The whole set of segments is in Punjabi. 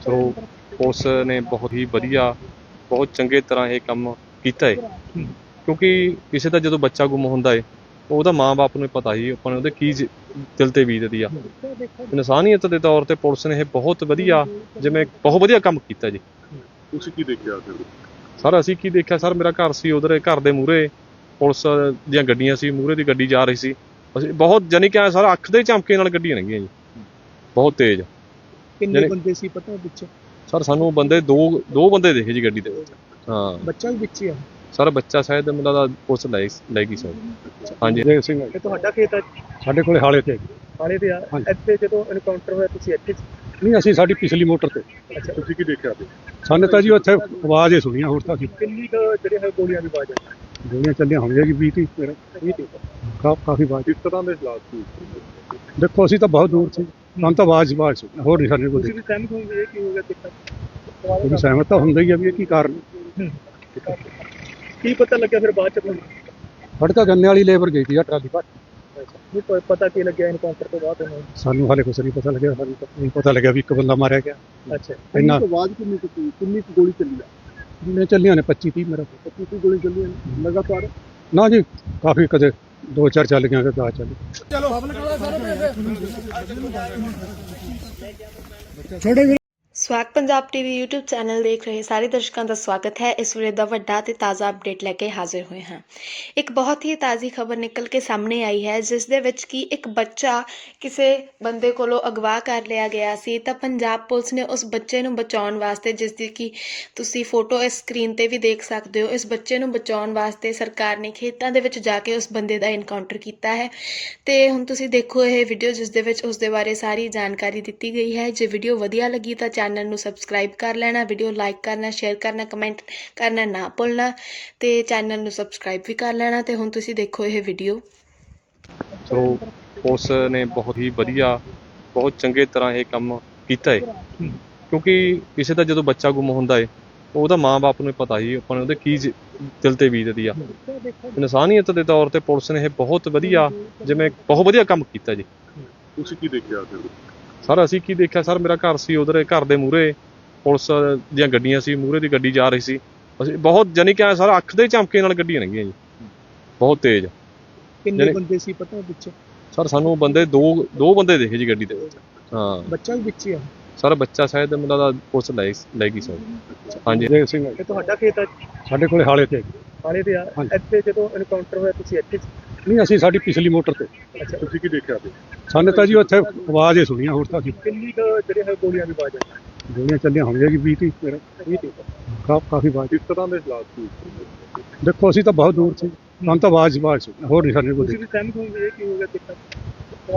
ਚਲੋ ਪੁਲਿਸ ਨੇ ਬਹੁਤ ਹੀ ਵਧੀਆ ਬਹੁਤ ਚੰਗੇ ਤਰ੍ਹਾਂ ਇਹ ਕੰਮ ਕੀਤਾ ਹੈ ਕਿਉਂਕਿ ਕਿਸੇ ਦਾ ਜਦੋਂ ਬੱਚਾ ਗੁੰਮ ਹੁੰਦਾ ਹੈ ਉਹਦਾ ਮਾਂ-ਬਾਪ ਨੂੰ ਪਤਾ ਹੀ ਆਪਾਂ ਨੂੰ ਉਹਦੇ ਕੀ ਦਿਲ ਤੇ ਬੀਤਦੀ ਆ। ਇਨਸਾਨੀਅਤ ਦੇ ਤੌਰ ਤੇ ਪੁਲਿਸ ਨੇ ਇਹ ਬਹੁਤ ਵਧੀਆ ਜਿਵੇਂ ਬਹੁਤ ਵਧੀਆ ਕੰਮ ਕੀਤਾ ਜੀ। ਤੁਸੀਂ ਕੀ ਦੇਖਿਆ ਫਿਰ ਸਰ ਅਸੀਂ ਕੀ ਦੇਖਿਆ? ਸਰ ਮੇਰਾ ਘਰ ਸੀ ਉਧਰ ਘਰ ਦੇ ਮੂਹਰੇ। ਪੁਲਿਸ ਦੀਆਂ ਗੱਡੀਆਂ ਸੀ ਮੂਹਰੇ ਦੀ ਗੱਡੀ ਜਾ ਰਹੀ ਸੀ। ਅਸੀਂ ਬਹੁਤ ਜਾਨੀ ਕਿ ਸਰ ਅੱਖ ਦੇ ਝਮਕੇ ਨਾਲ ਗੱਡੀਆਂ ਲੰਘੀਆਂ ਜੀ। ਬਹੁਤ ਤੇਜ਼। ਕਿੰਨੇ ਜਿਹੜੇ- ਬੰਦੇ ਸੀ ਪਤਾ ਵਿੱਚ? ਸਰ ਸਾਨੂੰ ਬੰਦੇ ਦੋ ਦੋ ਬੰਦੇ ਦੇਖੇ ਜੀ ਗੱਡੀ ਦੇ ਵਿੱਚ। ਹਾਂ। ਬੱਚਾ ਵੀ ਵਿੱਚ ਹੀ ਆ? ਸਰ ਬੱਚਾ ਸ਼ਾਇਦ ਮੈਨੂੰ ਲੱਗਦਾ ਪੁਲਿਸ ਲੈ ਲੈ ਗਈ ਸਰ ਹਾਂਜੀ। ਸਿੰਘ ਤੇ ਤੁਹਾਡਾ ਖੇਤ ਆ ਸਾਡੇ ਕੋਲੇ ਹਾਲੇ ਤੇ ਹਾਲੇ ਤੇ ਆ? ਹਾਂਜੀ। ਇੱਥੇ ਜਦੋਂ ਐਨਕਾਊਂਟਰ ਹੋਇਆ ਤੁਸੀਂ ਇੱਥੇ ਸੀ? ਨਹੀਂ ਅਸੀਂ ਸਾਡੀ ਪਿਛਲੀ ਮੋਟਰ ਤੇ। ਅੱਛਾ। ਤੁਸੀਂ ਕੀ ਦੇਖਿਆ ਸਾਨੂੰ ਤਾਂ ਜੀ ਉੱਥੇ ਆਵਾਜ਼ ਹੀ ਸੁਣੀਆਂ ਹੋਰ ਤਾਂ ਅਸੀਂ ਕਿੰਨੀ ਕੁ ਜਿਹੜੇ ਹੈ ਗੋਲੀਆਂ ਦੀ ਆਵਾਜ਼ ਆ? ਗੋਲੀਆਂ ਚੱਲੀਆਂ ਹੋਣਗੀਆਂ ਜੀ 20 30 ਮੇਰਾ ਇਹ ਤੇ ਕਾ- ਕਾਫੀ ਆਵਾਜ਼। ਕਿਸ ਤਰ੍ਹਾਂ ਦੇ ਹਾਲਾਤ ਸੀ? ਦੇਖੋ ਅਸੀਂ ਤਾਂ ਬਹੁਤ ਦੂਰ ਸੀ। ਸਾਨੂੰ ਤਾਂ ਆਵਾਜ਼ ਸੁਣੀ ਹੋਰ ਨਹੀਂ ਸਾਡੇ ਕੋਲ। ਤੁਸੀਂ ਵੀ ਸਹਿਮਤ ਹੋਗੇ ਕੀ ਤਾਂ ਹੁੰਦਾ ਹੀ ਆ ਵੀ ਇਹ ਕੀ ਕਾਰਨ? ਕੀ ਪਤਾ ਲੱਗਿਆ ਫਿਰ ਬਾਅਦ ਚ ਤਾਂ ਗੰਨੇ ਵਾਲੀ ਲੇਬਰ ਗਈ ਸੀ ਆ ਟਰਾਲੀ ਭਰ ਨਹੀਂ ਪ- ਪਤਾ ਕੀ ਲੱਗਿਆ ਐਨਕਾਊਂਟਰ ਤੋਂ ਬਾਅਦ ਉਹਨੂੰ ਸਾਨੂੰ ਹਾਲੇ ਕੁਛ ਨਹੀਂ ਪਤਾ ਲੱਗਿਆ ਸਾਨੂੰ ਤਾਂ ਨਹੀਂ ਪਤਾ ਲੱਗਿਆ ਵੀ ਇੱਕ ਬੰਦਾ ਮਾਰਿਆ ਗਿਆ। ਅੱਛਾ। ਇੰਨਾ ਆਵਾਜ਼ ਕਿੰਨੀ ਕੁ ਸੀ? ਕਿੰਨੀ ਕੁ ਗੋਲੀ ਚੱਲੀ ਆ? ਨੇ ਚੱਲੀਆਂ ਨੇ? 25 30 ਮੇਰਾ। ਕਿੰਨੀ ਗੋਲੀ ਚੱਲੀ ਆ ਲਗਾਤਾਰ? ਨਾ ਜੀ ਕਾਫੀ ਕਦੇ ਦੋ ਚਾਰ ਚੱਲ ਗਈਆਂ ਕਦੇ 10 ਚੱਲ। ਗਈਆਂ। ਸਵਾਗਤ ਪੰਜਾਬ ਟੀਵੀ YouTube ਚੈਨਲ ਦੇਖ ਰਹੇ ਸਾਰੇ ਦਰਸ਼ਕਾਂ ਦਾ ਸਵਾਗਤ ਹੈ। ਇਸ ਵੇਲੇ ਦਾ ਵੱਡਾ ਤੇ ਤਾਜ਼ਾ ਅਪਡੇਟ ਲੈ ਕੇ ਹਾਜ਼ਰ ਹੋਏ ਹਾਂ। ਇੱਕ ਬਹੁਤ ਹੀ ਤਾਜ਼ੀ ਖਬਰ ਨਿਕਲ ਕੇ ਸਾਹਮਣੇ ਆਈ ਹੈ, ਜਿਸ ਦੇ ਵਿੱਚ ਕਿ ਇੱਕ ਬੱਚਾ ਕਿਸੇ ਬੰਦੇ ਕੋਲੋਂ ਅਗਵਾ ਕਰ ਲਿਆ ਗਿਆ ਸੀ, ਤਾਂ ਪੰਜਾਬ ਪੁਲਿਸ ਨੇ ਉਸ ਬੱਚੇ ਨੂੰ ਬਚਾਉਣ ਵਾਸਤੇ, ਜਿਸ ਦੀ ਕਿ ਤੁਸੀਂ ਫੋਟੋ ਇਸ ਸਕਰੀਨ ਤੇ ਵੀ ਦੇਖ ਸਕਦੇ ਹੋ, ਇਸ ਬੱਚੇ ਨੂੰ ਬਚਾਉਣ ਵਾਸਤੇ ਸਰਕਾਰ ਨੇ ਖੇਤਾਂ ਦੇ ਵਿੱਚ ਜਾ ਕੇ ਉਸ ਬੰਦੇ ਦਾ ਇਨਕਾਊਂਟਰ ਕੀਤਾ ਹੈ। ਤੇ ਹੁਣ ਤੁਸੀਂ ਦੇਖੋ ਇਹ ਵੀਡੀਓ ਜਿਸ ਦੇ ਵਿੱਚ ਉਸ ਦੇ ਬਾਰੇ ਸਾਰੀ ਜਾਣਕਾਰੀ ਦਿੱਤੀ ਗਈ ਹੈ। ਜੇ ਵੀਡੀਓ ਵਧੀਆ ਲੱਗੀ ਤਾਂ ਚੈਨਲ ਨੂੰ ਸਬਸਕ੍ਰਾਈਬ ਕਰ ਲੈਣਾ ਵੀਡੀਓ ਲਾਈਕ ਕਰਨਾ ਸ਼ੇਅਰ ਕਰਨਾ ਕਮੈਂਟ ਕਰਨਾ ਨਾ ਭੁੱਲਣਾ ਤੇ ਚੈਨਲ ਨੂੰ ਸਬਸਕ੍ਰਾਈਬ ਵੀ ਕਰ ਲੈਣਾ ਤੇ ਹੁਣ ਤੁਸੀਂ ਦੇਖੋ ਇਹ ਵੀਡੀਓ ਚਲੋ ਪੁਲਿਸ ਨੇ ਬਹੁਤ ਹੀ ਵਧੀਆ ਬਹੁਤ ਚੰਗੇ ਤਰ੍ਹਾਂ ਇਹ ਕੰਮ ਕੀਤਾ ਹੈ ਕਿਉਂਕਿ ਕਿਸੇ ਦਾ ਜਦੋਂ ਬੱਚਾ ਗੁੰਮ ਹੁੰਦਾ ਹੈ ਉਹਦਾ ਮਾਂ-ਬਾਪ ਨੂੰ ਪਤਾ ਹੀ ਆਪਾਂ ਨੂੰ ਉਹਦੇ ਕੀ ਦਿਲ ਤੇ ਬੀਤਦੀ ਆ। ਇਨਸਾਨੀਅਤ ਦੇ ਤੌਰ ਤੇ ਪੁਲਿਸ ਨੇ ਇਹ ਬਹੁਤ ਵਧੀਆ ਜਿਵੇਂ ਬਹੁਤ ਵਧੀਆ ਕੰਮ ਕੀਤਾ ਜੀ। ਤੁਸੀਂ ਕੀ ਦੇਖਿਆ ਫਿਰ ਸਰ ਅਸੀਂ ਕੀ ਦੇਖਿਆ? ਸਰ ਮੇਰਾ ਘਰ ਸੀ ਉਧਰ ਘਰ ਦੇ ਮੂਹਰੇ। ਪੁਲਿਸ ਦੀਆਂ ਗੱਡੀਆਂ ਸੀ ਮੂਹਰੇ ਦੀ ਗੱਡੀ ਜਾ ਰਹੀ ਸੀ। ਅਸੀਂ ਬਹੁਤ ਜਾਨੀ ਕਿ ਸਰ ਅੱਖ ਦੇ ਝਮਕੇ ਨਾਲ ਗੱਡੀਆਂ ਲੰਘੀਆਂ ਜੀ। ਬਹੁਤ ਤੇਜ਼। ਕਿੰਨੇ ਬੰਦੇ ਸੀ ਪਤਾ ਵਿੱਚ? ਸਰ ਸਾਨੂੰ ਬੰਦੇ ਦੋ ਦੋ ਬੰਦੇ ਦੇਖੇ ਜੀ ਗੱਡੀ ਦੇ ਵਿੱਚ ਹਾਂ। ਬੱਚਾ ਵੀ ਵਿੱਚ ਹੀ ਆ। ਸਰ ਬੱਚਾ ਸ਼ਾਇਦ ਮੈਨੂੰ ਲੱਗਦਾ ਪੁਲਿਸ ਲੈ ਲੈ ਗਈ ਸਰ ਹਾਂਜੀ ਸਿੰਘ ਤੇ ਤੁਹਾਡਾ ਖੇਤ ਆ ਸਾਡੇ ਕੋਲੇ ਹਾਲੇ ਤੇ ਹਾਲੇ ਤੇ ਆ। ਇੱਥੇ ਜਦੋਂ ਐਨਕਾਊਂਟਰ ਹੋਇਆ ਤੁਸੀਂ ਇੱਥੇ ਸੀ? ਨਹੀਂ ਅਸੀਂ ਸਾਡੀ ਪਿਛਲੀ ਮੋਟਰ ਤੇ। ਅੱਛਾ ਤੁਸੀਂ ਕੀ ਦੇਖਿਆ ਫਿਰ ਸਾਨੂੰ ਤਾਂ ਜੀ ਉੱਥੇ ਆਵਾਜ਼ ਹੀ ਸੁਣੀਆਂ ਹੋਰ ਤਾਂ ਅਸੀਂ ਕਿੰਨੀ ਕੁ ਜਿਹੜੇ ਹੈ ਗੋਲੀਆਂ ਦੀ ਆਵਾਜ਼ ਆ ਗੋਲੀਆਂ ਚੱਲੀਆਂ ਹੋਣਗੀਆਂ ਜੀ 20 30 ਮੇਰਾ ਇਹ ਤੇ ਕਾ- ਕਾਫੀ ਆਵਾਜ਼ ਕਿਸ ਤਰ੍ਹਾਂ ਦੇ ਹਾਲਾਤ ਸੀ? ਦੇਖੋ ਅਸੀਂ ਤਾਂ ਬਹੁਤ ਦੂਰ ਸੀ। ਸਾਨੂੰ ਤਾਂ ਆਵਾਜ਼ ਆਵਾਜ਼ ਸੁਣੀ ਹੋਰ ਨਹੀਂ ਤੁਸੀਂ ਵੀ ਸਹਿਮਤ ਹੋਗੇ ਕੀ ਹੋ ਗਿਆ ਕਿੱਥੇ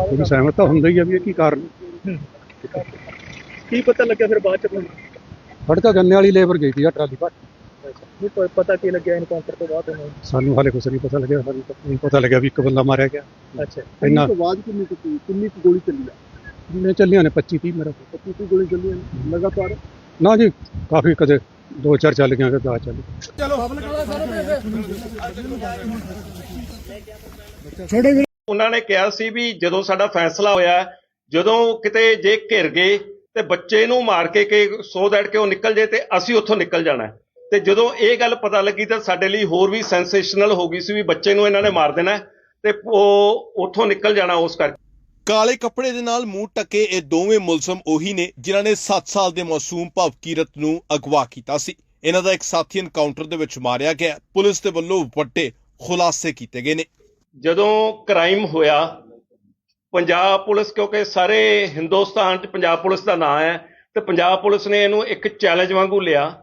ਕੋਈ ਸਹਿਮਤ ਤਾਂ ਹੁੰਦਾ ਹੀ ਆ ਵੀ ਇਹ ਕੀ ਕਾਰਨ ਕੀ ਪਤਾ ਲੱਗਿਆ ਫਿਰ ਬਾਅਦ ਚ ਤੁਹਾਨੂੰ ਤਾਂ ਗੰਨੇ ਵਾਲੀ ਲੇਬਰ ਗਈ ਸੀ ਆ ਟਰਾਲੀ ਭਰ ਨਹੀਂ ਪ- ਪਤਾ ਕੀ ਲੱਗਿਆ ਐਨਕਾਊਂਟਰ ਤੋਂ ਬਾਅਦ ਉਹਨੂੰ? ਸਾਨੂੰ ਹਾਲੇ ਕੁਛ ਨਹੀਂ ਪਤਾ ਲੱਗਿਆ ਸਾਨੂੰ ਤਾਂ ਨਹੀਂ ਪਤਾ ਲੱਗਿਆ ਵੀ ਇੱਕ ਬੰਦਾ ਮਾਰਿਆ ਗਿਆ। ਅੱਛਾ। ਇੰਨਾ ਆਵਾਜ਼ ਕਿੰਨੀ ਕੁ ਸੀ? ਕਿੰਨੀ ਕੁ ਗੋਲੀ ਚੱਲੀ ਆ? ਨੇ ਚੱਲੀਆਂ ਨੇ 25 30 ਮੇਰਾ। ਕਿੰਨੀ ਗੋਲੀ ਚੱਲੀ ਆ? ਲਗਾਤਾਰ? ਨਾ ਜੀ ਕਾਫੀ ਕਦੇ ਦੋ ਚਾਰ ਚੱਲ ਗਈਆਂ ਕਦੇ 10 ਚੱਲ ਗਈਆਂ। ਉਹਨਾਂ ਨੇ ਕਿਹਾ ਸੀ ਵੀ ਜਦੋਂ ਸਾਡਾ ਫੈਸਲਾ ਹੋਇਆ ਜਦੋਂ ਕਿਤੇ ਜੇ ਘਿਰ ਗਏ ਤੇ ਬੱਚੇ ਨੂੰ ਮਾਰ ਕੇ ਕਿ ਸੋ ਦੈਟ ਕਿ ਉਹ ਨਿਕਲ ਜੇ ਤੇ ਅਸੀਂ ਉੱਥੋਂ ਨਿਕਲ ਜਾਣਾ। ਹੈ। ਤੇ ਜਦੋਂ ਇਹ ਗੱਲ ਪਤਾ ਲੱਗੀ ਤਾਂ ਸਾਡੇ ਲਈ ਹੋਰ ਵੀ ਸੈਂਸੇਸ਼ਨਲ ਹੋ ਗਈ ਸੀ ਵੀ ਬੱਚੇ ਨੂੰ ਇਹਨਾਂ ਨੇ ਮਾਰ ਦੇਣਾ ਤੇ ਉਹ ਉੱਥੋਂ ਨਿਕਲ ਜਾਣਾ ਉਸ ਕਰਕੇ। ਕਾਲੇ ਕੱਪੜੇ ਦੇ ਨਾਲ ਮੂੰਹ ਟੱਕੇ ਇਹ ਦੋਵੇਂ ਮੁਲਜ਼ਮ ਉਹੀ ਨੇ ਜਿਨ੍ਹਾਂ ਨੇ 7 ਸਾਲ ਦੇ ਮਾਸੂਮ ਭਵਕੀਰਤ ਨੂੰ ਅਗਵਾ ਕੀਤਾ ਸੀ। ਇਹਨਾਂ ਦਾ ਇੱਕ ਸਾਥੀ ਐਨਕਾਊਂਟਰ ਦੇ ਵਿੱਚ ਮਾਰਿਆ ਗਿਆ ਪੁਲਿਸ ਦੇ ਵੱਲੋਂ ਵੱਡੇ ਖੁਲਾਸੇ ਕੀਤੇ ਗਏ ਨੇ। ਜਦੋਂ ਕ੍ਰਾਈਮ ਹੋਇਆ ਪੰਜਾਬ ਪੁਲਿਸ ਕਿਉਂਕਿ ਸਾਰੇ ਹਿੰਦੁਸਤਾਨ 'ਚ ਪੰਜਾਬ ਪੁਲਿਸ ਦਾ ਨਾਂ ਹੈ ਤੇ ਪੰਜਾਬ ਪੁਲਿਸ ਨੇ ਇਹਨੂੰ ਇੱਕ ਚੈਲੰਜ ਵਾਂਗੂ ਲਿਆ।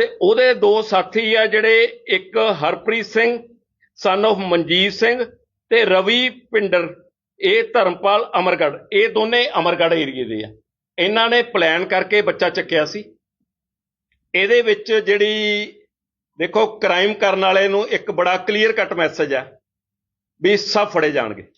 ਤੇ ਉਹਦੇ ਦੋ ਸਾਥੀ ਆ ਜਿਹੜੇ ਇੱਕ ਹਰਪ੍ਰੀਤ ਸਿੰਘ ਸਨ of ਮਨਜੀਤ ਸਿੰਘ ਤੇ ਰਵੀ ਪਿੰਡਰ ਇਹ ਧਰਮਪਾਲ ਅਮਰਗੜ ਇਹ ਦੋਨੇ ਅਮਰਗੜ ਏਰੀਏ ਦੇ ਆ। ਇਹਨਾਂ ਨੇ ਪਲਾਨ ਕਰਕੇ ਬੱਚਾ ਚੱਕਿਆ ਸੀ। ਇਹਦੇ ਵਿੱਚ ਜਿਹੜੀ ਦੇਖੋ ਕ੍ਰਾਈਮ ਕਰਨ ਵਾਲੇ ਨੂੰ ਇੱਕ ਬੜਾ ਕਲੀਅਰ ਕੱਟ ਮੈਸੇਜ ਆ ਵੀ ਸਭ ਫੜੇ ਜਾਣਗੇ।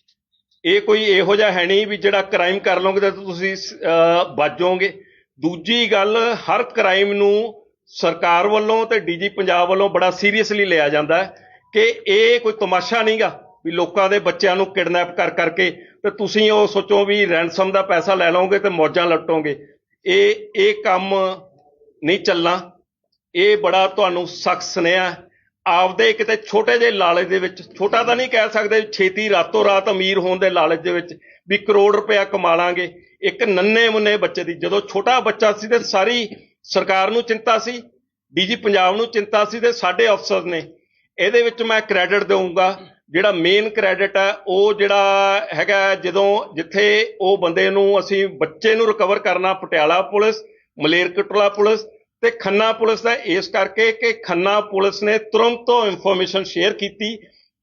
ਇਹ ਕੋਈ ਇਹੋ ਜਿਹਾ ਹੈ ਨਹੀਂ ਵੀ ਜਿਹੜਾ ਕ੍ਰਾਈਮ ਕਰ ਲਓਗੇ ਤਾਂ ਤੁਸੀਂ ਅਹ, ਬਚ ਜਾਓਗੇ। ਦੂਜੀ ਗੱਲ ਹਰ ਕ੍ਰਾਈਮ ਨੂੰ ਸਰਕਾਰ ਵੱਲੋਂ ਤੇ ਡੀਜੀ ਪੰਜਾਬ ਵੱਲੋਂ ਬੜਾ ਸੀਰੀਅਸਲੀ ਲਿਆ ਜਾਂਦਾ ਹੈ ਕਿ ਇਹ ਕੋਈ ਤਮਾਸ਼ਾ ਨਹੀਂਗਾ ਵੀ ਲੋਕਾਂ ਦੇ ਬੱਚਿਆਂ ਨੂੰ ਕਿਡਨੈਪ ਕਰ ਕਰਕੇ ਤੇ ਤੁਸੀਂ ਉਹ ਸੋਚੋ ਵੀ ਰੈਂਸਮ ਦਾ ਪੈਸਾ ਲੈ ਲਓਗੇ ਤੇ ਮੌਜਾਂ ਲੁੱਟੋਗੇ। ਇਹ ਇਹ ਕੰਮ ਨਹੀਂ ਚੱਲਣਾ। ਇਹ ਬੜਾ ਤੁਹਾਨੂੰ ਸਖਤ ਸੁਨੇਹਾ ਆਪਦੇ ਕਿਤੇ ਛੋਟੇ ਜਿਹੇ ਲਾਲਚ ਦੇ ਵਿੱਚ, ਛੋਟਾ ਤਾਂ ਨਹੀਂ ਕਹਿ ਸਕਦੇ ਛੇਤੀ ਰਾਤੋਂ ਰਾਤ ਅਮੀਰ ਹੋਣ ਦੇ ਲਾਲਚ ਦੇ ਵਿੱਚ ਵੀ ਕਰੋੜ ਰੁਪਇਆ ਕਮਾ ਲਾਂਗੇ। ਇੱਕ ਨੰਨੇ ਮੁੰਨੇ ਬੱਚੇ ਦੀ, ਜਦੋਂ ਛੋਟਾ ਬੱਚਾ ਸੀ ਤੇ ਸਾਰੀ ਸਰਕਾਰ ਨੂੰ ਚਿੰਤਾ ਸੀ, ਡੀਜੀ ਪੰਜਾਬ ਨੂੰ ਚਿੰਤਾ ਸੀ ਤੇ ਸਾਡੇ ਅਫਸਰ ਨੇ ਇਹਦੇ ਵਿੱਚ ਮੈਂ ਕ੍ਰੈਡਿਟ ਦੇਵਾਂਗਾ ਜਿਹੜਾ ਮੇਨ ਕ੍ਰੈਡਿਟ ਹੈ, ਉਹ ਜਿਹੜਾ ਹੈਗਾ ਜਦੋਂ ਜਿੱਥੇ ਉਹ ਬੰਦੇ ਨੂੰ ਅਸੀਂ ਬੱਚੇ ਨੂੰ ਰਿਕਵਰ ਕਰਨਾ, ਪਟਿਆਲਾ ਪੁਲਿਸ ਮਲੇਰਕੋਟਲਾ ਪੁਲਿਸ ਤੇ ਖੰਨਾ ਪੁਲਿਸ ਦਾ ਇਸ ਕਰਕੇ ਕਿ ਖੰਨਾ ਪੁਲਿਸ ਨੇ ਤੁਰੰਤ ਤੋਂ ਇਨਫੋਰਮੇਸ਼ਨ ਸ਼ੇਅਰ ਕੀਤੀ।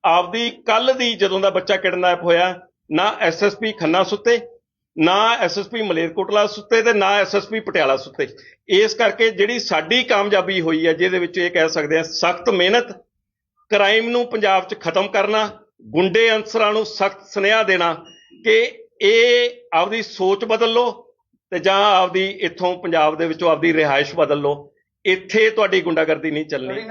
ਆਪਦੀ ਕੱਲ ਦੀ ਜਦੋਂ ਦਾ ਬੱਚਾ ਕਿਡਨੈਪ ਹੋਇਆ, ਨਾ ਐਸਐਸਪੀ ਖੰਨਾ ਸੁੱਤੇ ਨਾ ਐਸਐਸਪੀ ਮਲੇਰਕੋਟਲਾ ਸੁੱਤੇ ਤੇ ਨਾ ਐਸਐਸਪੀ ਪਟਿਆਲਾ ਸੁੱਤੇ। ਇਸ ਕਰਕੇ ਜਿਹੜੀ ਸਾਡੀ ਕਾਮਯਾਬੀ ਹੋਈ ਹੈ, ਜਿਹਦੇ ਵਿੱਚ ਇਹ ਕਹਿ ਸਕਦੇ ਹਾਂ, ਸਖਤ ਮਿਹਨਤ, ਕ੍ਰਾਈਮ ਨੂੰ ਪੰਜਾਬ 'ਚ ਖਤਮ ਕਰਨਾ, ਗੁੰਡੇ ਅਨਸਰਾਂ ਨੂੰ ਸਖਤ ਸੁਨੇਹਾ ਦੇਣਾ, ਕਿ ਇਹ ਆਪਦੀ ਸੋਚ ਬਦਲ ਲਓ ਤੇ ਜਾਂ ਆਪਦੀ ਇੱਥੋਂ ਪੰਜਾਬ ਦੇ ਵਿੱਚੋਂ ਆਪਦੀ ਰਿਹਾਇਸ਼ ਬਦਲ ਲਓ। ਇੱਥੇ ਤੁਹਾਡੀ ਗੁੰਡਾਗਰਦੀ ਨਹੀਂ ਚੱਲਣੀ।